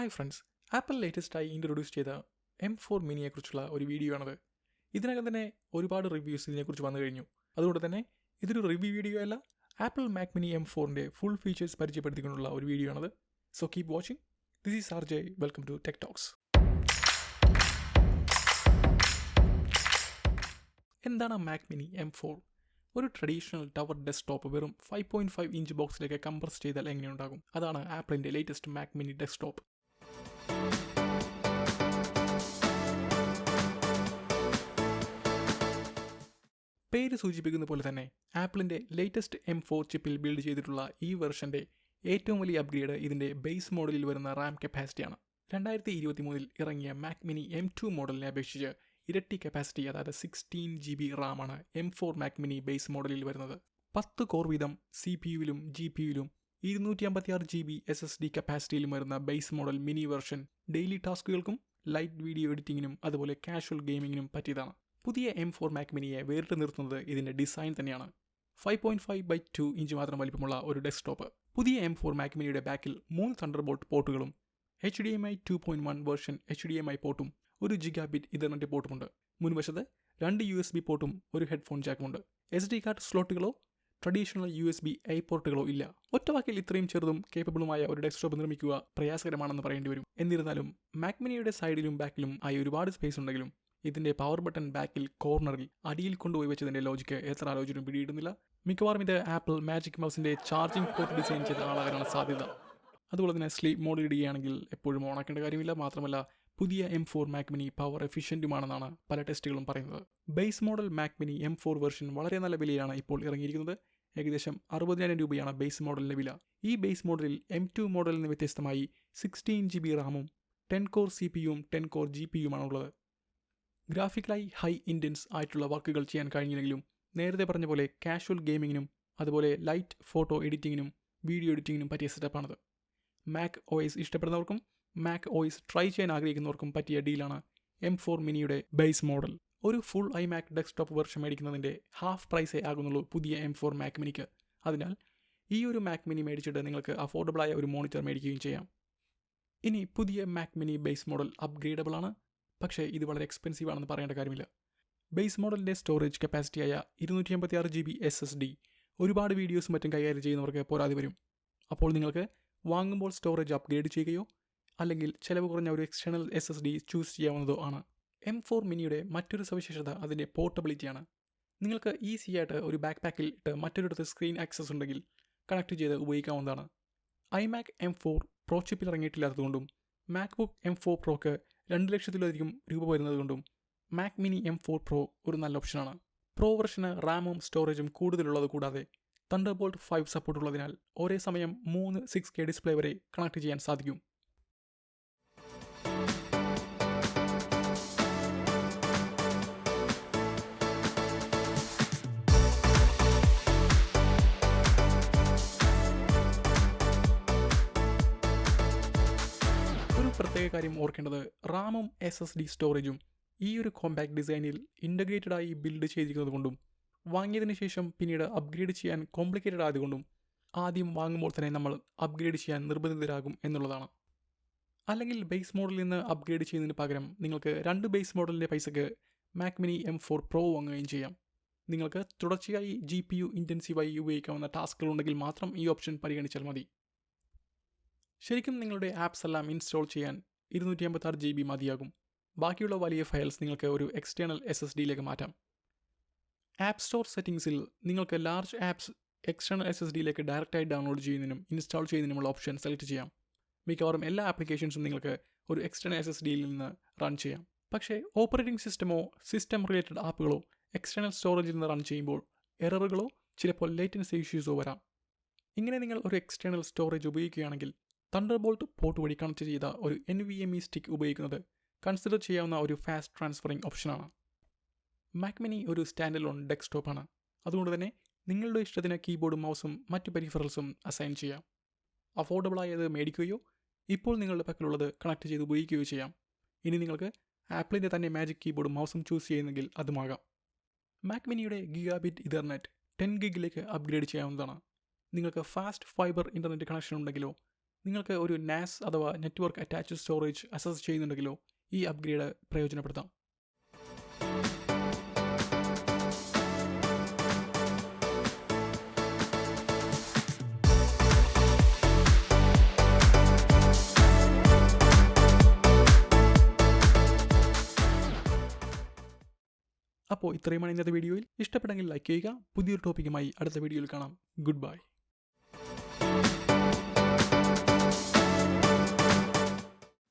Hi friends Apple ലേറ്റസ്റ്റായി introduce ചെയ്ത M four മിനിയെക്കുറിച്ചുള്ള ഒരു വീഡിയോ ആണത് ഇതിനകം തന്നെ ഒരുപാട് റിവ്യൂസ് ഇതിനെക്കുറിച്ച് വന്നു കഴിഞ്ഞു. അതുകൊണ്ട് തന്നെ ഇതൊരു റിവ്യൂ വീഡിയോ അല്ല ആപ്പിൾ മാക് മിനി എം ഫോറിന്റെ ഫുൾ ഫീച്ചേഴ്സ് പരിചയപ്പെടുത്തിക്കൊണ്ടുള്ള ഒരു വീഡിയോ ആണത്. So keep watching this is R J welcome to tech talks എന്താണ് മാക് മിനി എം ഫോർ ഒരു ട്രഡീഷണൽ ടവർ ഡെസ്ക്ടോപ്പ് വെറും ഫൈവ് പോയിന്റ് ഫൈവ് ഇഞ്ച് ബോക്സിലേക്ക് compress ചെയ്താൽ എങ്ങനെയുണ്ടാകും? അതാണ് ആപ്പിളിന്റെ ലേറ്റസ്റ്റ് മാക് മിനി ഡെസ്ക്ടോപ്പ് പേര് സൂചിപ്പിക്കുന്ന പോലെ തന്നെ ആപ്പിളിന്റെ ലേറ്റസ്റ്റ് എം ഫോർ ചിപ്പിൽ ബിൽഡ് ചെയ്തിട്ടുള്ള ഈ വെർഷന്റെ ഏറ്റവും വലിയ അപ്ഗ്രേഡ് ഇതിന്റെ ബേസ് മോഡലിൽ വരുന്ന റാം കപ്പാസിറ്റിയാണ് രണ്ടായിരത്തി ഇരുപത്തി മൂന്നിൽ ഇറങ്ങിയ മാക് മിനി എം ടു മോഡലിനെ അപേക്ഷിച്ച് ഇരട്ടി കപ്പാസിറ്റി അതായത് sixteen G B റാമാണ് M four Mac mini base മോഡലിൽ വരുന്നത്. പത്ത് കോർ വീതം സി പി യുവിലും ജി പി യുവിലും ഇരുന്നൂറ്റി അമ്പത്തിയാറ് G B S S D കപ്പാസിറ്റിയിലും വരുന്ന base model mini version daily ടാസ്കുകൾക്കും light video എഡിറ്റിങ്ങിനും അതുപോലെ കാഷ്വൽ ഗെയിമിങ്ങിനും പറ്റിയതാണ്. പുതിയ എം ഫോർ മാക് മിനിയെ വേറിട്ട് നിർത്തുന്നത് ഇതിന്റെ ഡിസൈൻ തന്നെയാണ്. Five point five by two inch മാത്രം വലിപ്പമുള്ള ഒരു ഡെസ്ക്ടോപ്പ് പുതിയ എം ഫോർ മാക് മിനിയുടെ ബാക്കിൽ മൂന്ന് Thunderbolt പോർട്ടുകളും H D M I two point one version H D M I പോർട്ടും ഒരു ജിഗാബിറ്റ് ഇതർനെറ്റ് പോർട്ടുമുണ്ട് മുൻവശത്ത് രണ്ട് യു എസ് ബി പോർട്ടും ഒരു ഹെഡ്ഫോൺ ജാക്കുമുണ്ട് S D card സ്ലോട്ടുകളോ traditional U S B I പോർട്ടുകളോ ഇല്ല. ഒറ്റവാക്കിൽ ഇത്രയും ചെറുതും കേപ്പബിളുമായ ഒരു ഡെസ്ക്ടോപ്പ് നിർമ്മിക്കുക പ്രയാസകരമാണെന്ന് പറയേണ്ടി വരും. എന്നിരുന്നാലും മാക്മിനിയുടെ സൈഡിലും ബാക്കിലും ആയി ഒരുപാട് സ്പേസ് ഉണ്ടെങ്കിലും ഇതിന്റെ പവർ ബട്ടൺ ബാക്കിൽ കോർണറിൽ അടിയിൽ കൊണ്ടുപോയി വെച്ചതിന്റെ ലോജിക്ക് എത്ര ആലോചനയും പിടിയിടുന്നില്ല. മിക്കവാറും ഇത് ആപ്പിൾ മാജിക് മൗസിന്റെ ചാർജിംഗ് പോർട്ട് ഡിസൈൻ ചെയ്ത ആളാകാനാണ് സാധ്യത. അതുപോലെ തന്നെ സ്ലീപ്പ് മോഡിൽ ഇടുകയാണെങ്കിൽ എപ്പോഴും ഓണാക്കേണ്ട കാര്യമില്ല. മാത്രമല്ല പുതിയ M four Mac mini power എഫിഷ്യന്റുമാണെന്നാണ് പല ടെസ്റ്റുകളും പറയുന്നത്. Base model Mac mini M four version വളരെ നല്ല വിലയിലാണ് ഇപ്പോൾ ഇറങ്ങിയിരിക്കുന്നത്. ഏകദേശം അറുപതിനായിരം രൂപയാണ് ബേസ് മോഡലിന്റെ വില. ഈ ബേസ് മോഡലിൽ എം ടു മോഡലിൽ നിന്ന് വ്യത്യസ്തമായി സിക്സ്റ്റീൻ ജി ബി റാമും ടെൻ കോർ സി പി യുവും ടെൻ കോർ ജി പി യുമാണുള്ളത് ഗ്രാഫിക്കലായി ഹൈ ഇന്റൻസ് ആയിട്ടുള്ള വർക്കുകൾ ചെയ്യാൻ കഴിഞ്ഞില്ലെങ്കിലും നേരത്തെ പറഞ്ഞ പോലെ കാഷ്വൽ ഗെയിമിങ്ങിനും അതുപോലെ ലൈറ്റ് ഫോട്ടോ എഡിറ്റിങ്ങിനും വീഡിയോ എഡിറ്റിങ്ങിനും പറ്റിയ സെറ്റപ്പാണത് മാക് ഓയിസ് ഇഷ്ടപ്പെടുന്നവർക്കും മാക് ഓയിസ് ട്രൈ ചെയ്യാൻ ആഗ്രഹിക്കുന്നവർക്കും പറ്റിയ ഡീലാണ് എം ഫോർ മിനിയുടെ ബേസ് മോഡൽ ഒരു full I Mac desktop version മേടിക്കുന്നതിന്റെ half പ്രൈസേ ആകുന്നുള്ളൂ പുതിയ എം ഫോർ മാക് മിനിക്ക് അതിനാൽ ഈ ഒരു മാക് മിനി മേടിച്ചിട്ട് നിങ്ങൾക്ക് അഫോർഡബിളായ ഒരു മോണിറ്റർ മേടിക്കുകയും ചെയ്യാം. ഇനി പുതിയ Mac mini base model upgradable ആണ്. പക്ഷേ ഇത് വളരെ എക്സ്പെൻസീവ് ആണെന്ന് പറയേണ്ട കാര്യമില്ല. ബേസ് മോഡലിന്റെ സ്റ്റോറേജ് കപ്പാസിറ്റിയായ ഇരുന്നൂറ്റി അമ്പത്തി ആറ് G B S S D ഒരുപാട് വീഡിയോസ് മറ്റും കൈകാര്യം ചെയ്യുന്നവർക്ക് പോരാതെ വരും. അപ്പോൾ നിങ്ങൾക്ക് വാങ്ങുമ്പോൾ സ്റ്റോറേജ് അപ്ഗ്രേഡ് ചെയ്യുകയോ അല്ലെങ്കിൽ ചിലവ് കുറഞ്ഞ ഒരു external S S D choose ചെയ്യാവുന്നതോ ആണ്. എം ഫോർ മിനിയുടെ മറ്റൊരു സവിശേഷത അതിന്റെ പോർട്ടബിലിറ്റിയാണ് നിങ്ങൾക്ക് ഈസി ആയിട്ട് ഒരു ബാക്ക് പാക്കിൽ ഇട്ട് മറ്റൊരിടത്ത് സ്ക്രീൻ ആക്സസ് ഉണ്ടെങ്കിൽ കണക്ട് ചെയ്ത് ഉപയോഗിക്കാവുന്നതാണ്. ഐമാക് എം ഫോർ പ്രോ ചിപ്പിൽ ഇറങ്ങിയിട്ടില്ലാത്തതുകൊണ്ടും മാക്ബുക്ക് എം ഫോർ പ്രോക്ക് രണ്ട് ലക്ഷത്തിലധികം രൂപ വരുന്നതുകൊണ്ടും Mac mini M four pro ഒരു നല്ല ഓപ്ഷനാണ് പ്രോ വെർഷന് റാമും സ്റ്റോറേജും കൂടുതലുള്ളത് കൂടാതെ തണ്ടർബോൾട്ട് ഫൈവ് സപ്പോർട്ട് ഉള്ളതിനാൽ ഒരേ സമയം മൂന്ന് സിക്സ് കെ ഡിസ്പ്ലേ വരെ കണക്ട് ചെയ്യാൻ സാധിക്കും. പ്രത്യേക കാര്യം ഓർക്കേണ്ടത് റാമും എസ് എസ് ഡി സ്റ്റോറേജും ഈ ഒരു കോമ്പാക്ട് ഡിസൈനിൽ ഇന്റഗ്രേറ്റഡായി ബിൽഡ് ചെയ്തിരിക്കുന്നത് കൊണ്ടും വാങ്ങിയതിന് ശേഷം പിന്നീട് അപ്ഗ്രേഡ് ചെയ്യാൻ കോംപ്ലിക്കേറ്റഡ് ആയതുകൊണ്ടും ആദ്യം വാങ്ങുമ്പോൾ തന്നെ നമ്മൾ അപ്ഗ്രേഡ് ചെയ്യാൻ നിർബന്ധിതരാകും എന്നുള്ളതാണ്. അല്ലെങ്കിൽ ബേസ് മോഡലിൽ നിന്ന് അപ്ഗ്രേഡ് ചെയ്യുന്നതിന് പകരം നിങ്ങൾക്ക് രണ്ട് ബേസ് മോഡലിന്റെ പൈസക്ക് Mac mini M four pro വാങ്ങുകയും ചെയ്യാം. നിങ്ങൾക്ക് തുടർച്ചയായി ജി പി യു ഇന്റൻസീവായി ഉപയോഗിക്കാവുന്ന ടാസ്കുകൾ ഉണ്ടെങ്കിൽ മാത്രം ഈ ഓപ്ഷൻ പരിഗണിച്ചാൽ മതി. ശരിക്കും നിങ്ങളുടെ ആപ്സ് എല്ലാം ഇൻസ്റ്റാൾ ചെയ്യാൻ ഇരുന്നൂറ്റി അമ്പത്താറ് ജി ബി മതിയാകും. ബാക്കിയുള്ള വലിയ ഫയൽസ് നിങ്ങൾക്ക് ഒരു എക്സ്റ്റേണൽ എസ് എസ് ഡിയിലേക്ക് മാറ്റാം. ആപ്പ് സ്റ്റോർ സെറ്റിംഗ്സിൽ നിങ്ങൾക്ക് large apps external S S ഡിയിലേക്ക് ഡയറക്റ്റായി ഡൗൺലോഡ് ചെയ്യുന്നതിനും ഇൻസ്റ്റാൾ ചെയ്യുന്നതിനുമുള്ള ഓപ്ഷൻ സെലക്ട് ചെയ്യാം. മിക്കവാറും എല്ലാ ആപ്ലിക്കേഷൻസും നിങ്ങൾക്ക് ഒരു എക്സ്റ്റേണൽ എസ് എസ് ഡിയിൽ നിന്ന് റൺ ചെയ്യാം. പക്ഷേ ഓപ്പറേറ്റിംഗ് സിസ്റ്റമോ സിസ്റ്റം റിലേറ്റഡ് ആപ്പുകളോ എക്സ്റ്റേണൽ സ്റ്റോറേജിൽ നിന്ന് റൺ ചെയ്യുമ്പോൾ എററുകളോ ചിലപ്പോൾ ലേറ്റൻസി ഇഷ്യൂസോ വരാം. ഇങ്ങനെ നിങ്ങൾ ഒരു എക്സ്റ്റേണൽ സ്റ്റോറേജ് ഉപയോഗിക്കുകയാണെങ്കിൽ തണ്ടർബോൾട്ട് പോർട്ട് വഴി കണക്ട് ചെയ്ത ഒരു N V M E stick ഉപയോഗിക്കുന്നത് കൺസിഡർ ചെയ്യാവുന്ന ഒരു ഫാസ്റ്റ് ട്രാൻസ്ഫറിംഗ് ഓപ്ഷനാണ് മാക്മിനി ഒരു സ്റ്റാൻഡ് ലോൺ ഡെസ്ക്ടോപ്പാണ് അതുകൊണ്ട് തന്നെ നിങ്ങളുടെ ഇഷ്ടത്തിന് കീബോർഡും മൗസും മറ്റ് പെരിഫറൽസും അസൈൻ ചെയ്യാം. അഫോർഡബിളായത് മേടിക്കുകയോ ഇപ്പോൾ നിങ്ങളുടെ പക്കലുള്ളത് കണക്ട് ചെയ്ത് ഉപയോഗിക്കുകയോ ചെയ്യാം. ഇനി നിങ്ങൾക്ക് ആപ്പിളിന്റെ തന്നെ മാജിക് കീബോർഡും മൗസും ചൂസ് ചെയ്യുന്നെങ്കിൽ അതുമാകാം. മാക്മിനിയുടെ ഗിഗാബിറ്റ് ഇതർനെറ്റ് ടെൻ ഗിഗിലേക്ക് അപ്ഗ്രേഡ് ചെയ്യാവുന്നതാണ്. നിങ്ങൾക്ക് ഫാസ്റ്റ് ഫൈബർ ഇന്റർനെറ്റ് കണക്ഷൻ ഉണ്ടെങ്കിലോ നിങ്ങൾക്ക് ഒരു നാസ് അഥവാ നെറ്റ്വർക്ക് അറ്റാച്ച്ഡ് സ്റ്റോറേജ് അസസ് ചെയ്യുന്നുണ്ടെങ്കിലോ ഈ അപ്ഗ്രേഡ് പ്രയോജനപ്പെടുത്താം. അപ്പോൾ ഇത്രയുമാണ് ഇന്നത്തെ വീഡിയോയിൽ. ഇഷ്ടപ്പെട്ടെങ്കിൽ ലൈക്ക് ചെയ്യുക. പുതിയൊരു ടോപ്പിക്കുമായി അടുത്ത വീഡിയോയിൽ കാണാം. Good bye